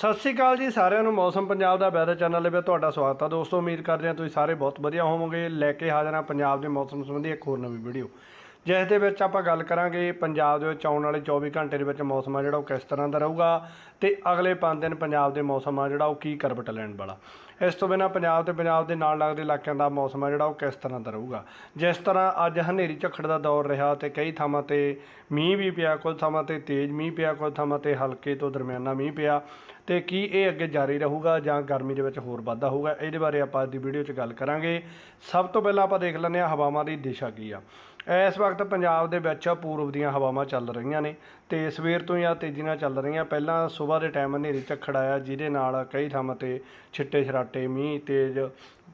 ਸਤਿ ਸ਼੍ਰੀ ਅਕਾਲ ਜੀ ਸਾਰਿਆਂ ਨੂੰ, ਮੌਸਮ ਪੰਜਾਬ ਦਾ ਵੈਦਰ ਚੈਨਲ ਦੇ ਵਿੱਚ ਤੁਹਾਡਾ ਸਵਾਗਤ ਹੈ ਦੋਸਤੋ, ਉਮੀਦ ਕਰਦੇ ਹਾਂ ਤੁਸੀਂ ਸਾਰੇ ਬਹੁਤ ਵਧੀਆ ਹੋਵੋਗੇ। ਲੈ ਕੇ ਹਾਜ਼ਰ ਹਾਂ ਪੰਜਾਬ ਦੇ ਮੌਸਮ ਸੰਬੰਧੀ ਇੱਕ ਹੋਰ ਨਵੀਂ ਵੀਡੀਓ। ਜਿਸ ਦੇ ਵਿੱਚ ਆਪਾਂ ਗੱਲ ਕਰਾਂਗੇ ਪੰਜਾਬ ਦੇ ਵਿੱਚ ਆਉਣ ਵਾਲੇ 24 ਘੰਟੇ ਦੇ ਵਿੱਚ ਮੌਸਮ ਆ ਜਿਹੜਾ ਉਹ ਕਿਸ ਤਰ੍ਹਾਂ ਦਾ ਰਹੂਗਾ ਤੇ ਅਗਲੇ 5 ਦਿਨ ਪੰਜਾਬ ਦੇ ਮੌਸਮ ਆ ਜਿਹੜਾ ਉਹ ਕੀ ਕਰਵਟ ਲੈਣ ਵਾਲਾ। ਇਸ ਤੋਂ ਬਿਨਾਂ ਪੰਜਾਬ ਤੇ ਪੰਜਾਬ ਦੇ ਨਾਲ ਲੱਗਦੇ ਇਲਾਕਿਆਂ ਦਾ ਮੌਸਮ ਆ ਜਿਹੜਾ ਉਹ ਕਿਸ ਤਰ੍ਹਾਂ ਦਾ ਰਹੂਗਾ? ਜਿਸ ਤਰ੍ਹਾਂ ਅੱਜ ਹਨੇਰੀ ਝੱਖੜ ਦਾ ਦੌਰ ਰਿਹਾ ਤੇ ਕਈ ਥਾਵਾਂ ਤੇ ਮੀਂਹ ਵੀ ਪਿਆ ਕੁਝ ਥਾਵਾਂ ਤੇ ਤੇਜ਼ ਮੀਂਹ ਪਿਆ ਕੁਝ ਥਾਵਾਂ ਤੇ ਹਲਕੇ ਤੋਂ ਦਰਮਿਆਨਾ ਮੀਂਹ ਪਿਆ। ਤੇ ਕੀ ਇਹ ਅੱਗੇ ਜਾਰੀ ਰਹੂਗਾ ਜਾਂ ਗਰਮੀ ਦੇ ਵਿੱਚ ਹੋਰ ਵਾਧਾ ਹੋਊਗਾ, ਇਹਦੇ ਬਾਰੇ ਆਪਾਂ ਅੱਜ ਦੀ ਵੀਡੀਓ 'ਚ ਗੱਲ ਕਰਾਂਗੇ। ਸਭ ਤੋਂ ਪਹਿਲਾਂ ਆਪਾਂ ਦੇਖ ਲੈਂਦੇ ਹਾਂ ਹਵਾਵਾਂ ਦੀ ਦਿਸ਼ਾ ਕੀ ਆ। ਇਸ ਵਕਤ ਪੰਜਾਬ ਦੇ ਵਿੱਚ ਪੂਰਬ ਦੀਆਂ ਹਵਾਵਾਂ ਚੱਲ ਰਹੀਆਂ ਨੇ ਤੇ ਸਵੇਰ ਤੋਂ ਹੀ ਆ ਤੇਜ਼ੀ ਨਾਲ ਚੱਲ ਰਹੀਆਂ। ਪਹਿਲਾਂ ਸਵੇਰ ਦੇ ਟਾਈਮ ਹਨੇਰੀ ਝੱਖੜ ਆਇਆ, ਜਿਹਦੇ ਨਾਲ ਕਈ ਥਾਵਾਂ ਤੇ ਛਿੱਟੇ ਛਰਾਟੇ ਮੀਂਹ ਤੇਜ਼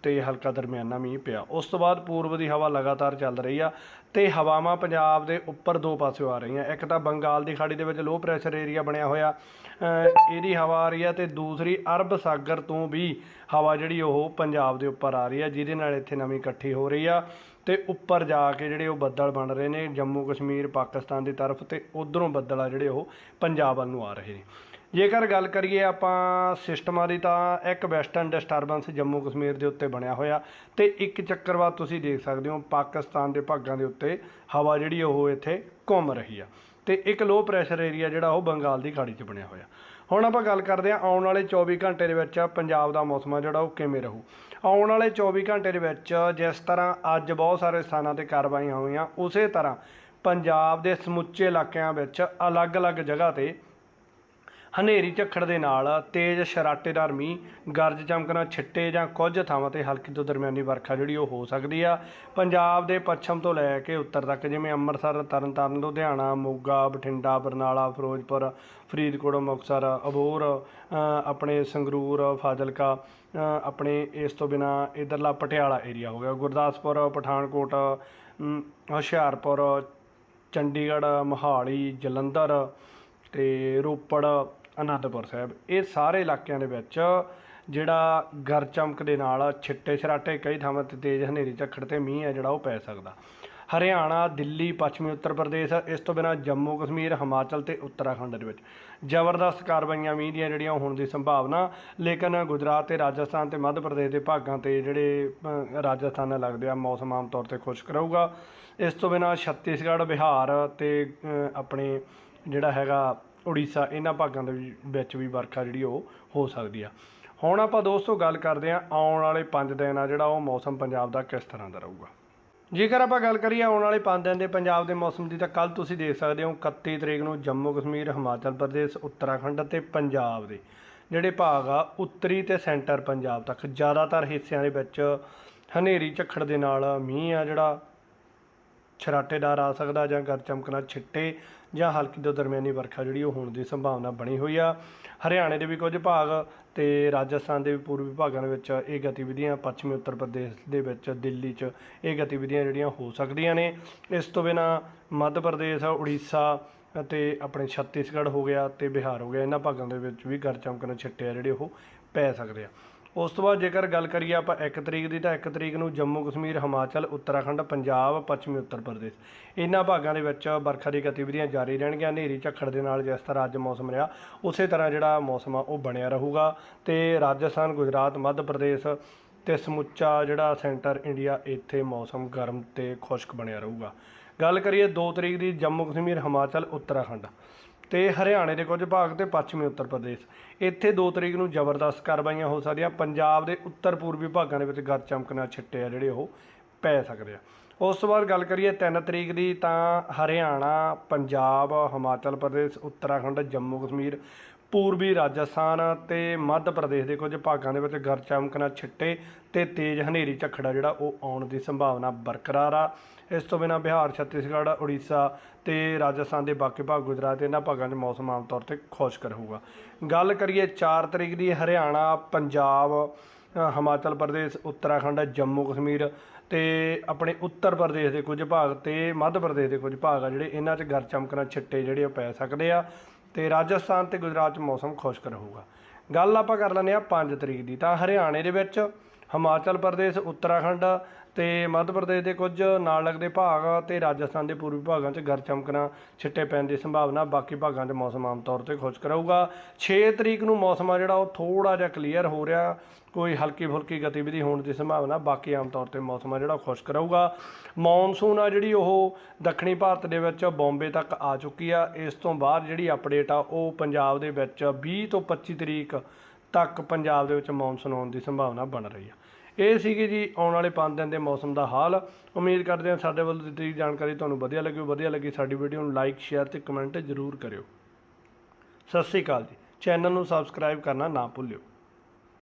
ਤੇ ਹਲਕਾ ਦਰਮਿਆਨਾ ਮੀਂਹ ਪਿਆ। ਉਸ ਤੋਂ ਬਾਅਦ ਪੂਰਬ ਦੀ ਹਵਾ ਲਗਾਤਾਰ ਚੱਲ ਰਹੀ ਆ ਤੇ ਹਵਾਵਾਂ ਪੰਜਾਬ ਦੇ ਉੱਪਰ ਦੋ ਪਾਸਿਓਂ ਆ ਰਹੀਆਂ। ਇੱਕ ਤਾਂ ਬੰਗਾਲ ਦੀ ਖਾੜੀ ਦੇ ਵਿੱਚ ਲੋ ਪ੍ਰੈਸ਼ਰ ਏਰੀਆ ਬਣਿਆ ਹੋਇਆ। ਇਹਦੀ ਹਵਾ ਆ ਰਹੀ ਆ ਤੇ ਦੂਸਰੀ ਅਰਬ ਸਾਗਰ ਤੋਂ ਵੀ ਹਵਾ ਜਿਹੜੀ ਉਹ ਪੰਜਾਬ ਦੇ ਉੱਪਰ ਆ ਰਹੀ ਆ, ਜਿਹਦੇ ਨਾਲ ਇੱਥੇ ਨਵੀਂ ਇਕੱਠੀ ਹੋ ਰਹੀ ਆ ਤੇ ਉੱਪਰ ਜਾ ਕੇ ਜਿਹੜੇ ਉਹ ਬੱਦਲ ਬਣ ਰਹੇ ਨੇ ਜੰਮੂ ਕਸ਼ਮੀਰ, ਪਾਕਿਸਤਾਨ ਦੀ ਤਰਫ ਤੇ ਉਧਰੋਂ ਬੱਦਲ ਆ ਜਿਹੜੇ ਉਹ ਪੰਜਾਬ ਵੱਲ ਨੂੰ ਆ ਰਹੇ ਨੇ। ਜੇਕਰ ਗੱਲ ਕਰੀਏ ਆਪਾਂ ਸਿਸਟਮਾਂ ਦੀ ਤਾਂ ਇੱਕ ਵੈਸਟਰਨ ਡਿਸਟਰਬੈਂਸ ਜੰਮੂ ਕਸ਼ਮੀਰ ਦੇ ਉੱਤੇ ਬਣਿਆ ਹੋਇਆ ਤੇ ਇੱਕ ਚੱਕਰਵਾਤ ਤੁਸੀਂ ਦੇਖ ਸਕਦੇ ਹੋ ਪਾਕਿਸਤਾਨ ਦੇ ਭਾਗਾਂ ਦੇ ਉੱਤੇ ਹਵਾ ਜਿਹੜੀ ਉਹ ਇੱਥੇ ਘੁੰਮ ਰਹੀ ਆ। ਤੇ ਇੱਕ ਲੋ ਪ੍ਰੈਸ਼ਰ ਏਰੀਆ ਜਿਹੜਾ ਉਹ ਬੰਗਾਲ ਦੀ ਖਾੜੀ 'ਚ ਬਣਿਆ ਹੋਇਆ। ਹੁਣ ਆਪਾਂ ਗੱਲ ਕਰਦੇ ਹਾਂ ਆਉਣ ਵਾਲੇ 24 ਘੰਟੇ ਦੇ ਵਿੱਚ ਪੰਜਾਬ ਦਾ ਮੌਸਮ ਆ ਜਿਹੜਾ ਉਹ ਕਿਵੇਂ ਰਹੂ। ਆਉਣ ਵਾਲੇ 24 ਘੰਟੇ ਦੇ ਵਿੱਚ ਜਿਸ ਤਰ੍ਹਾਂ ਅੱਜ ਬਹੁਤ ਸਾਰੇ ਸਥਾਨਾਂ ਤੇ ਕਾਰਵਾਈਆਂ ਹੋਈਆਂ, ਉਸੇ ਤਰ੍ਹਾਂ ਪੰਜਾਬ ਦੇ ਸਮੁੱਚੇ ਇਲਾਕਿਆਂ ਵਿੱਚ ਅਲੱਗ-ਅਲੱਗ ਜਗ੍ਹਾ ਤੇ ਹਨੇਰੀ ਝੱਖੜ ਦੇ ਨਾਲ ਤੇਜ਼ ਸ਼ਰਾਟੇਦਾਰ ਮੀਂਹ ਗਰਜ ਚਮਕਣਾ ਛਿੱਟੇ ਜਾਂ ਕੁਝ ਥਾਵਾਂ ਤੇ ਹਲਕੀ ਤੋਂ ਦਰਮਿਆਨੀ ਵਰਖਾ ਜਿਹੜੀ ਉਹ ਹੋ ਸਕਦੀ ਆ। ਪੰਜਾਬ ਦੇ ਪੱਛਮ ਤੋਂ ਲੈ ਕੇ ਉੱਤਰ ਤੱਕ ਜਿਵੇਂ ਅੰਮ੍ਰਿਤਸਰ, ਤਰਨਤਾਰਨ, ਲੁਧਿਆਣਾ, ਮੋਗਾ, ਬਠਿੰਡਾ, ਬਰਨਾਲਾ, ਫਿਰੋਜ਼ਪੁਰ, ਫਰੀਦਕੋਟ, ਮੁਕਤਸਰ ਅਬੋਰ ਆਪਣੇ ਸੰਗਰੂਰ, ਫਾਜ਼ਿਲਕਾ ਆਪਣੇ ਇਸ ਤੋਂ ਬਿਨਾ ਇਧਰਲਾ ਪਟਿਆਲਾ ਏਰੀਆ ਹੋ ਗਿਆ। ਗੁਰਦਾਸਪੁਰ, ਪਠਾਨਕੋਟ ਹੁਸ਼ਿਆਰਪੁਰ, ਚੰਡੀਗੜ੍ਹ, ਮੋਹਾਲੀ, ਜਲੰਧਰ ਤੇ ਰੋਪੜ ਅਨੰਦਪੁਰ ਸਾਹਿਬ। ਇਹ ਸਾਰੇ ਇਲਾਕਿਆਂ ਦੇ ਵਿੱਚ ਜਿਹੜਾ ਗਰ ਚਮਕ ਦੇ ਨਾਲ ਛਿੱਟੇ ਛਰਾਟੇ ਕਈ ਥਾਵਾਂ ਤੇ ਤੇਜ਼ ਹਨੇਰੀ ਝੱਖੜ ਤੇ ਮੀਂਹ ਹੈ ਜਿਹੜਾ ਉਹ ਪੈ ਸਕਦਾ। ਹਰਿਆਣਾ, ਦਿੱਲੀ, ਪੱਛਮੀ ਉੱਤਰ ਪ੍ਰਦੇਸ਼, ਇਸ ਤੋਂ ਬਿਨਾਂ ਜੰਮੂ, ਕਸ਼ਮੀਰ, ਹਿਮਾਚਲ ਤੇ ਉੱਤਰਾਖੰਡ ਦੇ ਵਿੱਚ ਜ਼ਬਰਦਸਤ ਕਾਰਵਾਈਆਂ ਮੀਂਹ ਦੀਆਂ ਜਿਹੜੀਆਂ ਹੋਣ ਦੀ ਸੰਭਾਵਨਾ, ਲੇਕਿਨ ਗੁਜਰਾਤ ਤੇ ਰਾਜਸਥਾਨ ਤੇ ਮੱਧ ਪ੍ਰਦੇਸ਼ ਦੇ ਭਾਗਾਂ ਤੇ ਜਿਹੜੇ ਰਾਜਸਥਾਨ ਨਾਲ ਲੱਗਦੇ ਆ, ਮੌਸਮ ਆਮ ਤੌਰ ਤੇ ਖੁਸ਼ਕ ਰਹੂਗਾ। ਇਸ ਤੋਂ ਬਿਨਾਂ ਛੱਤੀਸਗੜ੍ਹ, ਬਿਹਾਰ ਤੇ ਆਪਣੇ ਜਿਹੜਾ ਹੈਗਾ ਉੜੀਸਾ, ਇਹਨਾਂ ਭਾਗਾਂ ਦੇ ਵੀ- ਵਿੱਚ ਵੀ ਵਰਖਾ ਜਿਹੜੀ ਉਹ ਹੋ ਸਕਦੀ ਆ। ਹੁਣ ਆਪਾਂ ਦੋਸਤੋ ਗੱਲ ਕਰਦੇ ਹਾਂ ਆਉਣ ਵਾਲੇ 5 ਦਿਨ ਆ ਜਿਹੜਾ ਉਹ ਮੌਸਮ ਪੰਜਾਬ ਦਾ ਕਿਸ ਤਰ੍ਹਾਂ ਦਾ ਰਹੂਗਾ। ਜੇਕਰ ਆਪਾਂ ਗੱਲ ਕਰੀਏ ਆਉਣ ਵਾਲੇ 5 ਦਿਨ ਦੇ ਪੰਜਾਬ ਦੇ ਮੌਸਮ ਦੀ ਤਾਂ ਕੱਲ ਤੁਸੀਂ ਦੇਖ ਸਕਦੇ ਹੋ 31 ਤਰੀਕ ਨੂੰ ਜੰਮੂ ਕਸ਼ਮੀਰ, ਹਿਮਾਚਲ ਪ੍ਰਦੇਸ਼, ਉੱਤਰਾਖੰਡ ਅਤੇ ਪੰਜਾਬ ਦੇ ਜਿਹੜੇ ਭਾਗ ਆ, ਉੱਤਰੀ ਤੇ ਸੈਂਟਰ ਪੰਜਾਬ ਤੱਕ ਜ਼ਿਆਦਾਤਰ ਹਿੱਸਿਆਂ ਦੇ ਵਿੱਚ ਹਨੇਰੀ ਝੱਖੜ ਦੇ ਨਾਲ ਮੀਂਹ ਆ ਜਿਹੜਾ ਛਰਾਟੇਦਾਰ ਆ ਸਕਦਾ ਜਾਂ ਗਰ ਚਮਕਣਾ ਛਿੱਟੇ ਜਾਂ ਹਲਕੀ ਤੋਂ ਦਰਮਿਆਨੀ ਵਰਖਾ ਜਿਹੜੀ ਉਹ ਹੋਣ ਦੀ ਸੰਭਾਵਨਾ ਬਣੀ ਹੋਈ ਆ। ਹਰਿਆਣੇ ਦੇ ਵੀ ਕੁਝ ਭਾਗ ਤੇ ਰਾਜਸਥਾਨ ਦੇ ਵੀ ਪੂਰਬੀ ਭਾਗਾਂ ਦੇ ਵਿੱਚ ਇਹ ਗਤੀਵਿਧੀਆਂ ਪੱਛਮੀ ਉੱਤਰ ਪ੍ਰਦੇਸ਼ ਦੇ ਵਿੱਚ ਦਿੱਲੀ 'ਚ ਇਹ ਗਤੀਵਿਧੀਆਂ ਜਿਹੜੀਆਂ ਹੋ ਸਕਦੀਆਂ ਨੇ। ਇਸ ਤੋਂ ਬਿਨਾ ਮੱਧ ਪ੍ਰਦੇਸ਼, ਉੜੀਸਾ ਅਤੇ ਆਪਣੇ ਛੱਤੀਸਗੜ੍ਹ ਹੋ ਗਿਆ ਤੇ ਬਿਹਾਰ ਹੋ ਗਿਆ, ਇਹਨਾਂ ਭਾਗਾਂ ਦੇ ਵਿੱਚ ਵੀ ਗਰ ਚਮਕਣ ਛਿੱਟੇ ਆ ਜਿਹੜੇ ਉਹ ਪੈ ਸਕਦੇ ਆ। ਉਸ ਤੋਂ ਬਾਅਦ ਜੇਕਰ ਗੱਲ ਕਰੀਏ ਆਪਾਂ 1 ਤਰੀਕ ਦੀ ਤਾਂ 1 ਤਰੀਕ ਨੂੰ ਜੰਮੂ ਕਸ਼ਮੀਰ, ਹਿਮਾਚਲ, ਉੱਤਰਾਖੰਡ, ਪੰਜਾਬ, ਪੱਛਮੀ ਉੱਤਰ ਪ੍ਰਦੇਸ਼। ਇਹਨਾਂ ਭਾਗਾਂ ਦੇ ਵਿੱਚ ਵਰਖਾ ਦੀ ਗਤੀਵਿਧੀਆਂ ਜਾਰੀ ਰਹਿਣਗੀਆਂ। ਹਨੇਰੀ ਝੱਖੜ ਦੇ ਨਾਲ ਜਿਸ ਤਰ੍ਹਾਂ ਅੱਜ ਮੌਸਮ ਰਿਹਾ, ਉਸੇ ਤਰ੍ਹਾਂ ਜਿਹੜਾ ਮੌਸਮ ਆ, ਉਹ ਬਣਿਆ ਰਹੂਗਾ। ਤੇ ਰਾਜਸਥਾਨ, ਗੁਜਰਾਤ, ਮੱਧ ਪ੍ਰਦੇਸ਼ ਤੇ ਸਮੁੱਚਾ ਜਿਹੜਾ ਸੈਂਟਰ ਇੰਡੀਆ, ਇੱਥੇ ਮੌਸਮ ਗਰਮ ਤੇ ਖੁਸ਼ਕ ਬਣਿਆ ਰਹੂਗਾ। ਗੱਲ ਕਰੀਏ 2 ਤਰੀਕ ਦੀ ਜੰਮੂ ਕਸ਼ਮੀਰ, ਹਿਮਾਚਲ, ਉੱਤਰਾਖੰਡ। ਤੇ ਹਰਿਆਣੇ ਦੇ ਕੁਝ ਭਾਗ ਤੇ ਪੱਛਮੀ ਉੱਤਰ ਪ੍ਰਦੇਸ਼। ਇੱਥੇ 2 ਤਰੀਕ ਨੂੰ ਜ਼ਬਰਦਸਤ ਕਾਰਵਾਈਆਂ ਹੋ ਸਕਦੀਆਂ। ਪੰਜਾਬ ਦੇ ਉੱਤਰ ਪੂਰਬੀ ਭਾਗਾਂ ਦੇ ਵਿੱਚ ਗਰ ਚਮਕਣਾ ਛਿੱਟੇ ਆ ਜਿਹੜੇ ਉਹ ਪੈ ਸਕਦੇ ਆ। ਉਸ ਤੋਂ ਬਾਅਦ ਗੱਲ ਕਰੀਏ 3 ਤਰੀਕ ਦੀ ਤਾਂ ਹਰਿਆਣਾ, ਪੰਜਾਬ, ਹਿਮਾਚਲ ਪ੍ਰਦੇਸ਼, ਉੱਤਰਾਖੰਡ, ਜੰਮੂ, ਕਸ਼ਮੀਰ ਪੂਰਬੀ ਰਾਜਸਥਾਨ ਤੇ ਮੱਧ ਪ੍ਰਦੇਸ਼ ਦੇ ਕੁਝ ਭਾਗਾਂ ਦੇ ਵਿੱਚ ਗਰ ਚਮਕਣਾ ਛਿੱਟੇ ਤੇ ਤੇਜ਼ ਹਨੇਰੀ ਝੱਖੜਾ ਜਿਹੜਾ ਉਹ ਆਉਣ ਦੀ ਸੰਭਾਵਨਾ ਬਰਕਰਾਰ ਆ। ਇਸ ਤੋਂ ਬਿਨਾਂ ਬਿਹਾਰ, ਛੱਤੀਸਗੜ੍ਹ, ਉੜੀਸਾ ਤੇ ਰਾਜਸਥਾਨ ਦੇ ਬਾਕੀ ਭਾਗ ਗੁਜਰਾਤ ਇਹਨਾਂ ਭਾਗਾਂ 'ਚ ਮੌਸਮ ਆਮ ਤੌਰ ਤੇ ਖੁਸ਼ਕ ਰਹੂਗਾ। ਗੱਲ ਕਰੀਏ 4 ਤਰੀਕ ਦੀ, ਹਰਿਆਣਾ, ਪੰਜਾਬ ਹਿਮਾਚਲ ਪ੍ਰਦੇਸ਼, ਉੱਤਰਾਖੰਡ, ਜੰਮੂ ਕਸ਼ਮੀਰ ਤੇ ਆਪਣੇ ਉੱਤਰ ਪ੍ਰਦੇਸ਼ ਦੇ ਕੁਝ ਭਾਗ ਤੇ ਮੱਧ ਪ੍ਰਦੇਸ਼ ਦੇ ਕੁਝ ਭਾਗ ਆ ਜਿਹੜੇ ਇਹਨਾਂ 'ਚ ਗਰ ਚਮਕਣਾ ਛਿੱਟੇ ਜਿਹੜੇ ਉਹ ਪੈ ਸਕਦੇ ਆ। ਤੇ ਰਾਜਸਥਾਨ ਤੇ ਗੁਜਰਾਤ 'ਚ ਮੌਸਮ ਖੁਸ਼ਕ ਰਹੂਗਾ। ਗੱਲ ਆਪਾਂ ਕਰ ਲੈਂਦੇ ਆ 5 ਤਰੀਕ ਦੀ। ਤਾਂ ਹਰਿਆਣੇ ਦੇ ਵਿੱਚ ਹਿਮਾਚਲ ਪ੍ਰਦੇਸ਼, ਉੱਤਰਾਖੰਡ ਤੇ ਮੱਧ ਪ੍ਰਦੇਸ਼ ਦੇ ਕੁਝ ਨਾਲ ਲੱਗਦੇ ਭਾਗ ਤੇ ਰਾਜਸਥਾਨ ਦੇ ਪੂਰਬੀ ਭਾਗਾਂ 'ਚ ਗਰ ਚਮਕਣਾ ਛਿੱਟੇ ਪੈਣ ਦੀ ਸੰਭਾਵਨਾ ਬਾਕੀ ਭਾਗਾਂ 'ਚ ਮੌਸਮ ਆਮ ਤੌਰ ਤੇ ਖੁਸ਼ਕ ਰਹੂਗਾ। 6 ਤਰੀਕ ਨੂੰ ਮੌਸਮ ਆ ਜਿਹੜਾ, ਉਹ ਥੋੜਾ ਜਿਹਾ ਕਲੀਅਰ ਹੋ ਰਿਹਾ। ਕੋਈ ਹਲਕੀ ਫੁਲਕੀ ਗਤੀਵਿਧੀ ਹੋਣ ਦੀ ਸੰਭਾਵਨਾ ਬਾਕੀ ਆਮ ਤੌਰ ਤੇ ਮੌਸਮ ਆ ਜਿਹੜਾ ਖੁਸ਼ਕ ਰਹੂਗਾ। ਮੌਨਸੂਨ ਆ ਜਿਹੜੀ, ਉਹ ਦੱਖਣੀ ਭਾਰਤ ਦੇ ਵਿੱਚ ਬੰਬੇ ਤੱਕ ਆ ਚੁੱਕੀ ਆ। ਇਸ ਤੋਂ ਬਾਅਦ ਜਿਹੜੀ ਅਪਡੇਟ ਆ, ਉਹ ਪੰਜਾਬ ਦੇ ਵਿੱਚ 20 ਤੋਂ 25 ਤਰੀਕ ਤੱਕ ਪੰਜਾਬ ਦੇ ਵਿੱਚ ਮੌਨਸੂਨ ਆਉਣ ਦੀ ਸੰਭਾਵਨਾ ਬਣ ਰਹੀ ਆ। ਇਹ ਸੀਗੀ ਜੀ ਆਉਣ ਵਾਲੇ 5 ਦਿਨ ਦੇ ਮੌਸਮ ਦਾ ਹਾਲ। ਉਮੀਦ ਕਰਦੇ ਹਾਂ ਸਾਡੇ ਵੱਲੋਂ ਦਿੱਤੀ ਜਾਣਕਾਰੀ ਤੁਹਾਨੂੰ ਵਧੀਆ ਲੱਗੀ ਵਧੀਆ ਲੱਗੀ ਸਾਡੀ ਵੀਡੀਓ ਨੂੰ ਲਾਈਕ ਸ਼ੇਅਰ ਤੇ ਕਮੈਂਟ ਜ਼ਰੂਰ ਕਰਿਓ। ਸਤਿ ਸ੍ਰੀ ਅਕਾਲ ਜੀ। ਚੈਨਲ ਨੂੰ ਸਬਸਕ੍ਰਾਈਬ ਕਰਨਾ ਨਾ ਭੁੱਲਿਓ।